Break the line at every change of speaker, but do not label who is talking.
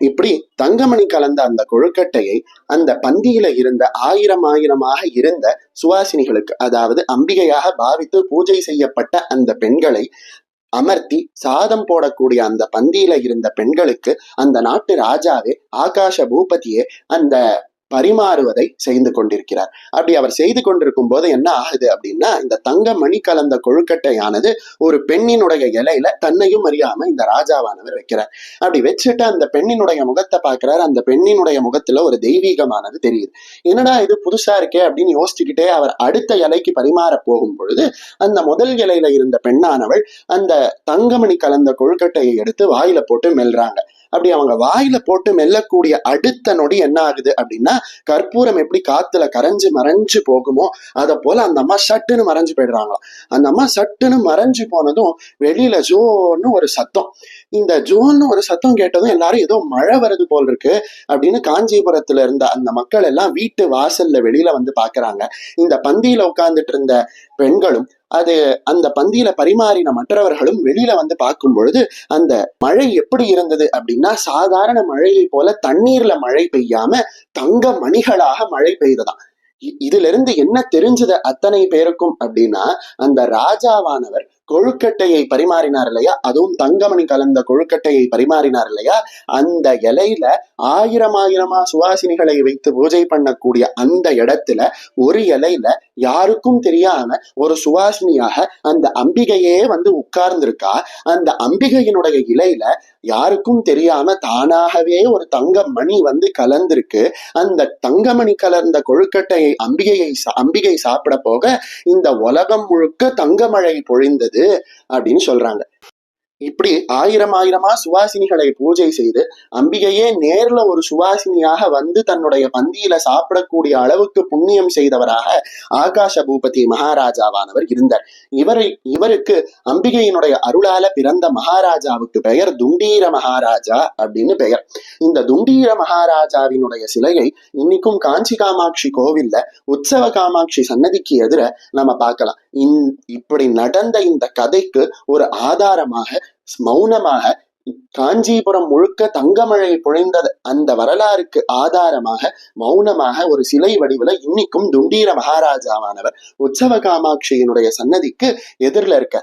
இப்படி தங்கமணி கலந்த அந்த கொழுக்கட்டையை அந்த பந்தியில இருந்த ஆயிரம் ஆயிரமாக இருந்த சுவாசினிகளுக்கு அதாவது அம்பிகையாக பாவித்து பூஜை செய்யப்பட்ட அந்த பெண்களை அமர்த்தி சாதம் போடக்கூடிய அந்த பந்தியில இருந்த பெண்களுக்கு அந்த நாட்டு ராஜாவே ஆகாஷ பூபதியே அந்த பரிமாறுவதை செய்து கொண்டிருக்கிறார். அப்படி அவர் செய்து கொண்டிருக்கும் போது என்ன ஆகுது அப்படின்னா இந்த தங்க மணி கலந்த கொழுக்கட்டையானது ஒரு பெண்ணினுடைய இலையில தன்னையும் அறியாம இந்த ராஜாவானவர் வைக்கிறார். அப்படி வச்சுட்டு அந்த பெண்ணினுடைய முகத்தை பார்க்கிறார். அந்த பெண்ணினுடைய முகத்துல ஒரு தெய்வீகமானது தெரியுது. என்னடா இது புதுசா இருக்கே அப்படின்னு யோசிச்சுக்கிட்டே அவர் அடுத்த இலைக்கு பரிமாற போகும் பொழுது அந்த முதல் இலையில இருந்த பெண்ணானவள் அந்த தங்கமணி கலந்த கொழுக்கட்டையை எடுத்து வாயில போட்டு மெல்றாங்க. அப்படி அவங்க வாயில போட்டு மெல்லக்கூடிய அடுத்த நொடி என்ன ஆகுது அப்படின்னா கற்பூரம் எப்படி காத்துல கரைஞ்சு மறைஞ்சு போகுமோ அதை போல அந்த அம்மா சட்டுன்னு மறைஞ்சு போயிடுறாங்களாம் அந்த அம்மா சட்டுன்னு மறைஞ்சு போனதும் வெளியில ஜோன்னு ஒரு சத்தம். இந்த ஜோன்னு ஒரு சத்தம் கேட்டதும் எல்லாரும் ஏதோ மழை வருது போல் இருக்கு அப்படின்னு காஞ்சிபுரத்துல இருந்த அந்த மக்கள் எல்லாம் வீட்டு வாசல்ல வெளியில வந்து பாக்குறாங்க. இந்த பந்தியில உட்கார்ந்துட்டு இருந்த பெண்களும் அது அந்த பந்தியில பரிமாறின மற்றவர்களும் வெளியில வந்து பார்க்கும் பொழுது அந்த மழை எப்படி இருந்தது அப்படின்னா சாதாரண மழையை போல தண்ணீர்ல மழை பெய்யாம தங்க மணிகளாக மழை பெய்ததான் இதுல இருந்து என்ன தெரிஞ்சது அத்தனை பேருக்கும் அப்படின்னா அந்த ராஜாவானவர் கொழுக்கட்டையை பரிமாறினார் இல்லையா? அதுவும் தங்கமணி கலந்த கொழுக்கட்டையை பரிமாறினார் இல்லையா? அந்த இலையில ஆயிரம் ஆயிரமா சுவாசினிகளை வைத்து பூஜை பண்ணக்கூடிய அந்த இடத்துல ஒரு இலையில யாருக்கும் தெரியாம ஒரு சுவாசினியாக அந்த அம்பிகையே வந்து உட்கார்ந்திருக்கா? அந்த அம்பிகையினுடைய இலையில யாருக்கும் தெரியாம தானாகவே ஒரு தங்க மணி வந்து கலந்திருக்கு. அந்த தங்கமணி கலர்ந்த கொழுக்கட்டையை அம்பிகையை சா- அம்பிகை சாப்பிட போக இந்த உலகம் முழுக்க தங்கமழை பொழிந்தது. அப்படின்னு சொல்றாங்க. இப்படி ஆயிரம் ஆயிரமா சுவாசினிகளை பூஜை செய்து அம்பிகையே நேர்ல ஒரு சுவாசினியாக வந்து தன்னுடைய பந்தியில சாப்பிடக்கூடிய அளவுக்கு புண்ணியம் செய்தவராக ஆகாஷ பூபதி மகாராஜாவானவர் இருந்தார். இவரை இவருக்கு அம்பிகையினுடைய அருளால பிறந்த மகாராஜாவுக்கு பெயர் துண்டீர மகாராஜா அப்படின்னு பெயர். இந்த துண்டீர மகாராஜாவினுடைய சிலையை இன்னைக்கும் காஞ்சி காமாட்சி கோவில்ல உற்சவ காமாட்சி சன்னதிக்கு எதிர நம்ம பார்க்கலாம். இப்படி நடந்த இந்த கதைக்கு ஒரு ஆதாரமாக மௌனமாக காஞ்சிபுரம் முழுக்க தங்கமழை பொழிந்த அந்த வரலாறுக்கு ஆதாரமாக மௌனமாக ஒரு சிலை வடிவுல இன்னைக்கும் துண்டீர மகாராஜாவானவர் உற்சவ காமாட்சியினுடைய சன்னதிக்கு எதிரில் இருக்க